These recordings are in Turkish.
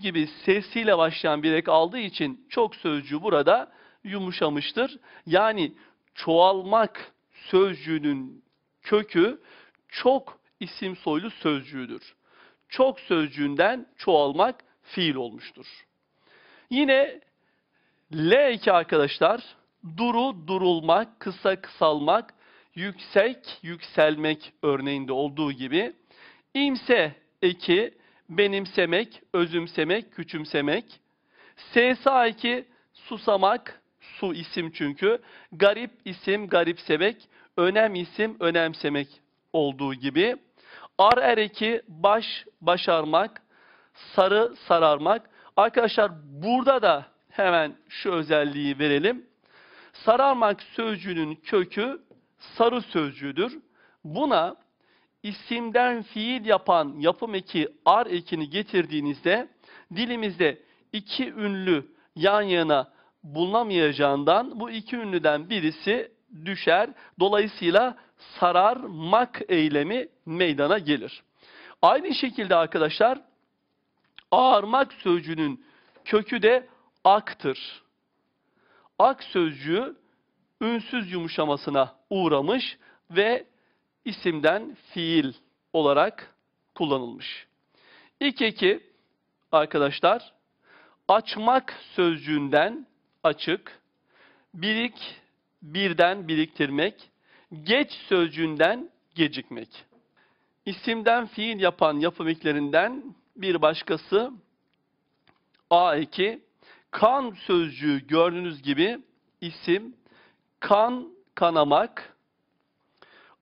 gibi sesiyle başlayan bir ek aldığı için çok sözcüğü burada yumuşamıştır. Yani çoğalmak sözcüğünün kökü çok isim soylu sözcüğüdür. Çok sözcüğünden çoğalmak fiil olmuştur. Yine L2 arkadaşlar duru durulmak, kısa kısalmak, yüksek yükselmek örneğinde olduğu gibi imse eki benimsemek, özümsemek, küçümsemek. SSA2 susamak, su isim çünkü. Garip isim, garipsemek. Önem isim, önemsemek olduğu gibi. Ar ereki baş, başarmak. Sarı, sararmak. Arkadaşlar burada da hemen şu özelliği verelim. Sararmak sözcüğünün kökü sarı sözcüğüdür. Buna isimden fiil yapan yapım eki ar ekini getirdiğinizde dilimizde iki ünlü yan yana bulunamayacağından bu iki ünlüden birisi düşer. Dolayısıyla sararmak eylemi meydana gelir. Aynı şekilde arkadaşlar ağarmak sözcüğünün kökü de aktır. Ak sözcüğü ünsüz yumuşamasına uğramış ve isimden fiil olarak kullanılmış. İlk eki arkadaşlar açmak sözcüğünden açık, birik birden biriktirmek, geç sözcüğünden gecikmek. İsimden fiil yapan yapım eklerinden bir başkası A eki kan sözcüğü gördüğünüz gibi isim kan kanamak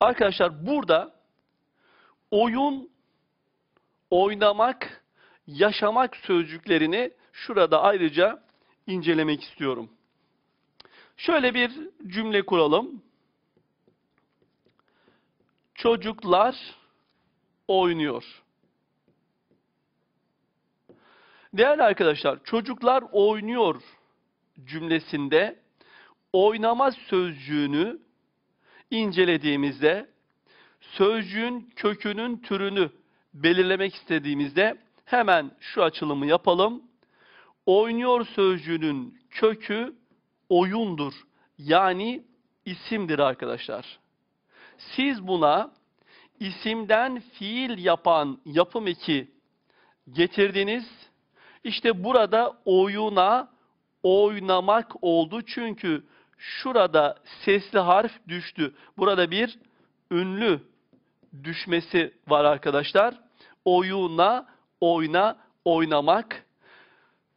Arkadaşlar burada oyun, oynamak, yaşamak sözcüklerini şurada ayrıca incelemek istiyorum. Şöyle bir cümle kuralım. Çocuklar oynuyor. Değerli arkadaşlar, çocuklar oynuyor cümlesinde oynama sözcüğünü incelediğimizde sözcüğün kökünün türünü belirlemek istediğimizde hemen şu açılımı yapalım. Oynuyor sözcüğünün kökü oyundur. Yani isimdir arkadaşlar. Siz buna isimden fiil yapan yapım eki getirdiniz. İşte burada oyuna oynamak oldu. Çünkü şurada sesli harf düştü. Burada bir ünlü düşmesi var arkadaşlar. Oyuna, oyna, oynamak.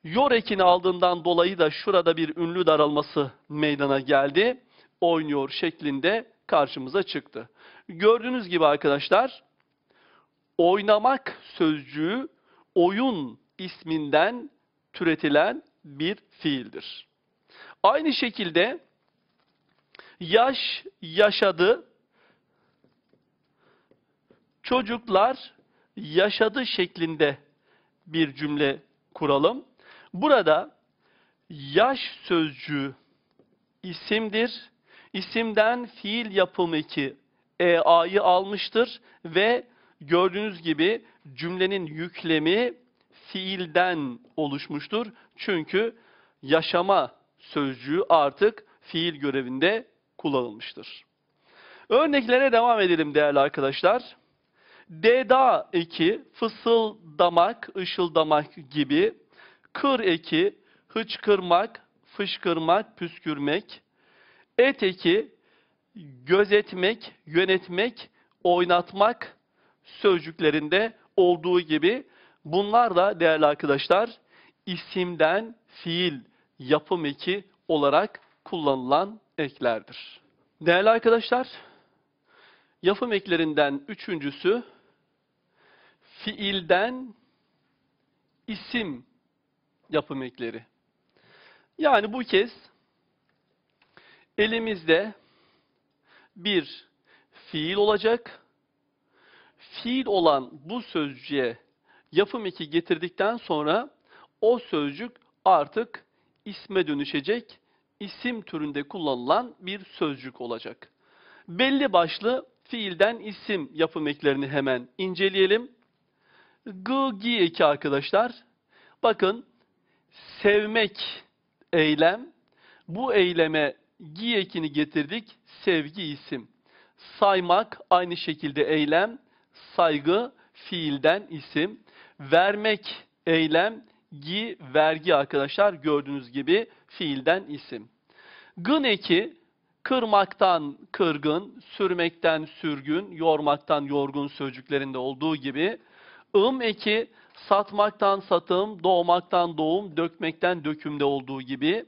Yor ekini aldığından dolayı da şurada bir ünlü daralması meydana geldi. Oynuyor şeklinde karşımıza çıktı. Gördüğünüz gibi arkadaşlar oynamak sözcüğü oyun isminden türetilen bir fiildir. Aynı şekilde yaş yaşadı, çocuklar yaşadı şeklinde bir cümle kuralım. Burada yaş sözcüğü isimdir. İsimden fiil yapımı ki EA'yı almıştır ve gördüğünüz gibi cümlenin yüklemi fiilden oluşmuştur. Çünkü yaşama sözcüğü artık fiil görevinde kullanılmıştır. Örneklere devam edelim değerli arkadaşlar. Deda eki fısıldamak, ışıldamak gibi. Kır eki hıçkırmak, fışkırmak, püskürmek. Et eki gözetmek, yönetmek, oynatmak sözcüklerinde olduğu gibi bunlar da değerli arkadaşlar isimden fiil yapım eki olarak kullanılan eklerdir. Değerli arkadaşlar, yapım eklerinden üçüncüsü fiilden isim yapım ekleri. Yani bu kez elimizde bir fiil olacak. Fiil olan bu sözcüğe yapım eki getirdikten sonra o sözcük artık isme dönüşecek isim türünde kullanılan bir sözcük olacak. Belli başlı fiilden isim yapım eklerini hemen inceleyelim. G, gi eki arkadaşlar Bakın sevmek eylem. Bu eyleme gi ekini getirdik. Sevgi isim. Saymak aynı şekilde eylem. Saygı fiilden isim. Vermek eylem. Gi vergi arkadaşlar gördüğünüz gibi fiilden isim. Gın eki kırmaktan kırgın, sürmekten sürgün, yormaktan yorgun sözcüklerinde olduğu gibi ım eki satmaktan satım, doğmaktan doğum, dökmekten dökümde olduğu gibi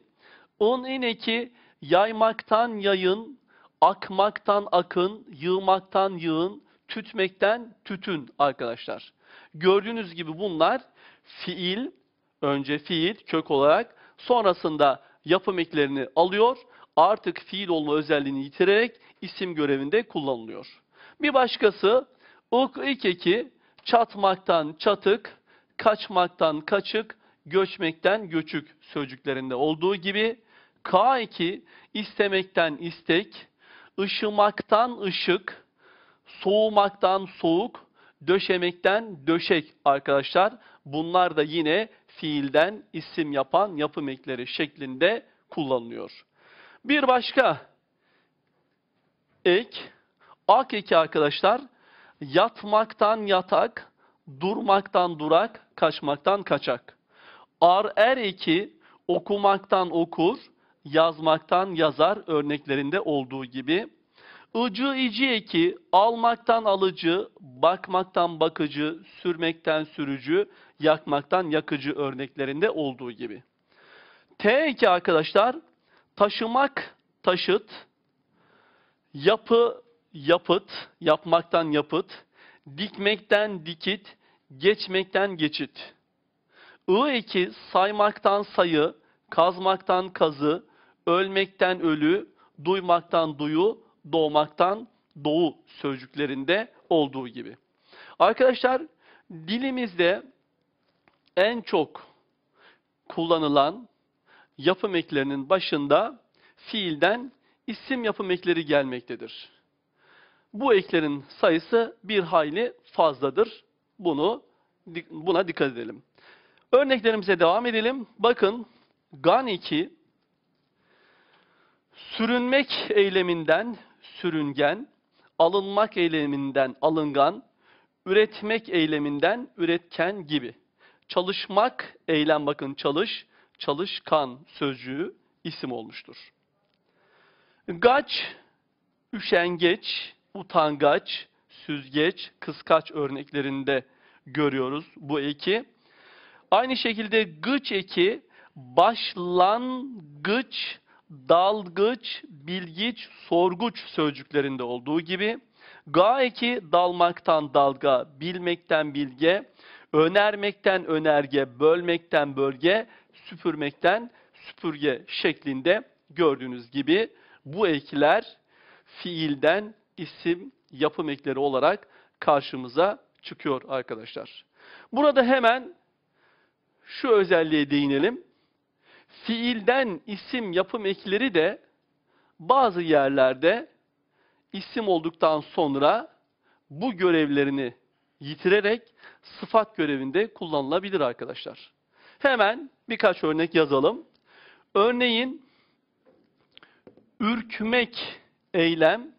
un in eki yaymaktan yayın, akmaktan akın, yığmaktan yığın, tütmekten tütün arkadaşlar. Gördüğünüz gibi bunlar fiil, önce fiil kök olarak sonrasında yapım eklerini alıyor. Artık fiil olma özelliğini yitirerek isim görevinde kullanılıyor. Bir başkası ık ik eki çatmaktan çatık, kaçmaktan kaçık, göçmekten göçük sözcüklerinde olduğu gibi K2 istemekten istek, ışımaktan ışık, soğumaktan soğuk, döşemekten döşek arkadaşlar. Bunlar da yine fiilden isim yapan yapım ekleri şeklinde kullanılıyor. Bir başka ek, ak eki arkadaşlar yatmaktan yatak, durmaktan durak, kaçmaktan kaçak. Ar er eki okumaktan okur, yazmaktan yazar örneklerinde olduğu gibi. Icı ici eki almaktan alıcı, bakmaktan bakıcı, sürmekten sürücü, yakmaktan yakıcı örneklerinde olduğu gibi. T eki arkadaşlar taşımak taşıt, yapı yapıt, yapmaktan yapıt, dikmekten dikit, geçmekten geçit. I eki saymaktan sayı, kazmaktan kazı, ölmekten ölü, duymaktan duyu, doğmaktan doğu sözcüklerinde olduğu gibi. Arkadaşlar dilimizde en çok kullanılan yapım eklerinin başında fiilden isim yapım ekleri gelmektedir. Bu eklerin sayısı bir hayli fazladır. Bunu buna dikkat edelim. Örneklerimize devam edelim. Bakın gan 2 sürünmek eyleminden sürüngen, alınmak eyleminden alıngan, üretmek eyleminden üretken gibi. Çalışmak eylem bakın çalış, çalışkan sözcüğü isim olmuştur. Gaç, üşengeç, utangaç, süzgeç, kıskaç örneklerinde görüyoruz bu eki. Aynı şekilde gıç eki başlangıç, dalgıç, bilgiç, sorguç sözcüklerinde olduğu gibi ga eki dalmaktan dalga, bilmekten bilge, önermekten önerge, bölmekten bölge, süpürmekten süpürge şeklinde gördüğünüz gibi bu ekler fiilden isim yapım ekleri olarak karşımıza çıkıyor arkadaşlar. Burada hemen şu özelliğe değinelim. Fiilden isim yapım ekleri de bazı yerlerde isim olduktan sonra bu görevlerini yitirerek sıfat görevinde kullanılabilir arkadaşlar. Hemen birkaç örnek yazalım. Örneğin ürkmek eylem,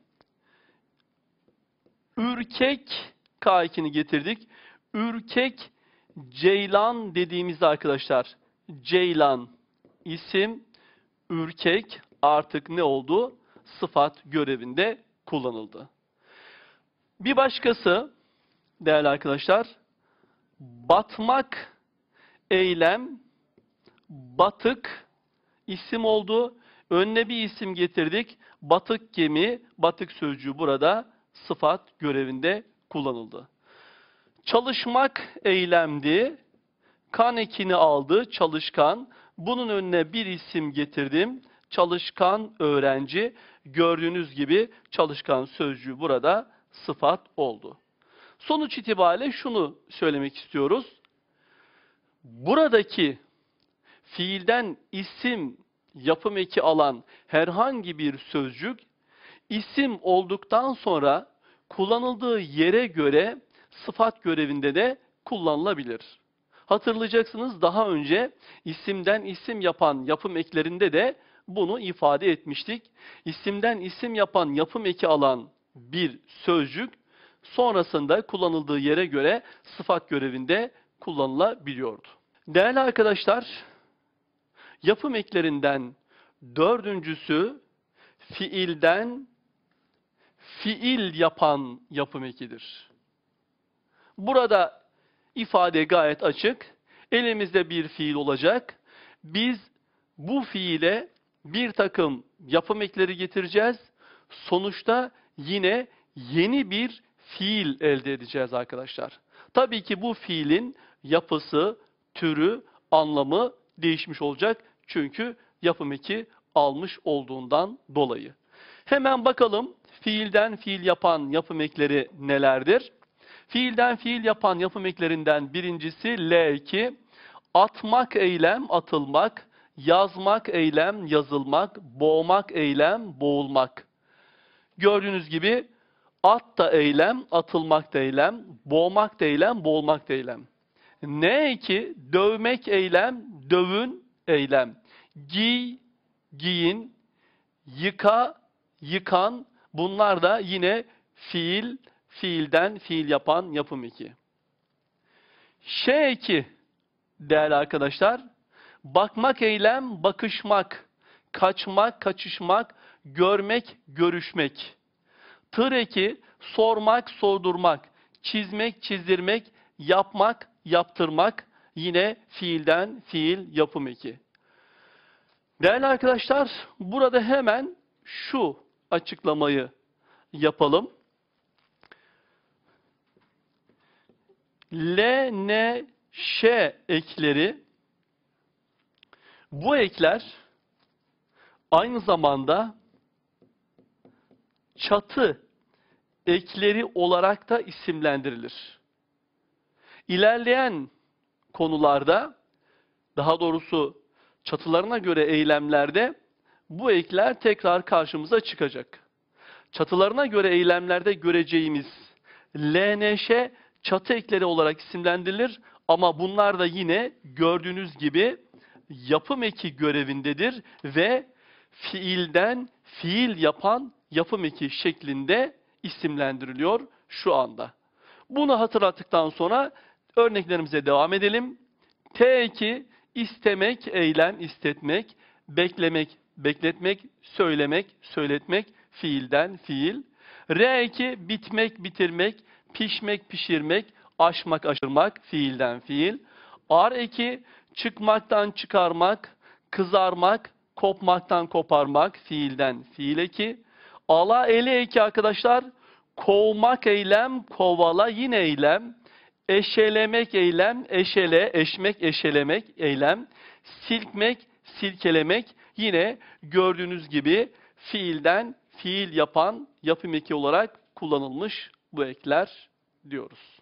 ürkek K2'ni getirdik. Ürkek ceylan dediğimizde arkadaşlar ceylan isim, ürkek artık ne oldu? Sıfat görevinde kullanıldı. Bir başkası değerli arkadaşlar batmak eylem, batık isim oldu. Önüne bir isim getirdik. Batık gemi, batık sözcüğü burada sıfat görevinde kullanıldı. Çalışmak eylemdi. Kan ekini aldı, çalışkan. Bunun önüne bir isim getirdim. Çalışkan öğrenci. Gördüğünüz gibi çalışkan sözcüğü burada sıfat oldu. Sonuç itibariyle şunu söylemek istiyoruz. Buradaki fiilden isim yapım eki alan herhangi bir sözcük isim olduktan sonra kullanıldığı yere göre sıfat görevinde de kullanılabilir. Hatırlayacaksınız daha önce isimden isim yapan yapım eklerinde de bunu ifade etmiştik. İsimden isim yapan yapım eki alan bir sözcük sonrasında kullanıldığı yere göre sıfat görevinde kullanılabiliyordu. Değerli arkadaşlar, yapım eklerinden dördüncüsü fiilden fiil yapan yapım ekidir. Burada ifade gayet açık. Elimizde bir fiil olacak. Biz bu fiile bir takım yapım ekleri getireceğiz. Sonuçta yine yeni bir fiil elde edeceğiz arkadaşlar. Tabii ki bu fiilin yapısı, türü, anlamı değişmiş olacak. Çünkü yapım eki almış olduğundan dolayı. Hemen bakalım fiilden fiil yapan yapım ekleri nelerdir? Fiilden fiil yapan yapım eklerinden birincisi L2. Atmak eylem, atılmak. Yazmak eylem, yazılmak. Boğmak eylem, boğulmak. Gördüğünüz gibi at da eylem, atılmak da eylem, boğmak da eylem, boğulmak da eylem. N2 dövmek eylem, dövün eylem. Giy, giyin, yıka, yıkan. Bunlar da yine fiil, fiilden fiil yapan yapım eki. Ş2 değerli arkadaşlar. Bakmak eylem, bakışmak, kaçmak, kaçışmak, görmek, görüşmek. Tır eki sormak, sordurmak, çizmek, çizdirmek, yapmak, yaptırmak yine fiilden fiil yapım eki. Değerli arkadaşlar, burada hemen şu açıklamayı yapalım. L, N, Ş ekleri bu ekler aynı zamanda çatı ekleri olarak da isimlendirilir. İlerleyen konularda, daha doğrusu çatılarına göre eylemlerde bu ekler tekrar karşımıza çıkacak. Çatılarına göre eylemlerde göreceğimiz LNŞ çatı ekleri olarak isimlendirilir ama bunlar da yine gördüğünüz gibi yapım eki görevindedir ve fiilden fiil yapan yapım eki şeklinde isimlendiriliyor şu anda. Bunu hatırlattıktan sonra örneklerimize devam edelim. T2 istemek, eylem, istetmek, beklemek, bekletmek, söylemek, söyletmek, fiilden fiil. R2 bitmek, bitirmek, pişmek, pişirmek, aşmak, aşırmak, fiilden fiil. R2 çıkmaktan çıkarmak, kızarmak, kopmaktan koparmak, fiilden fiil eki. Ala eli eki arkadaşlar, kovmak eylem, kovala yine eylem. Eşelemek eylem, eşele, eşmek, eşelemek eylem. Silkmek, silkelemek yine gördüğünüz gibi fiilden fiil yapan yapım eki olarak kullanılmış bu ekler diyoruz.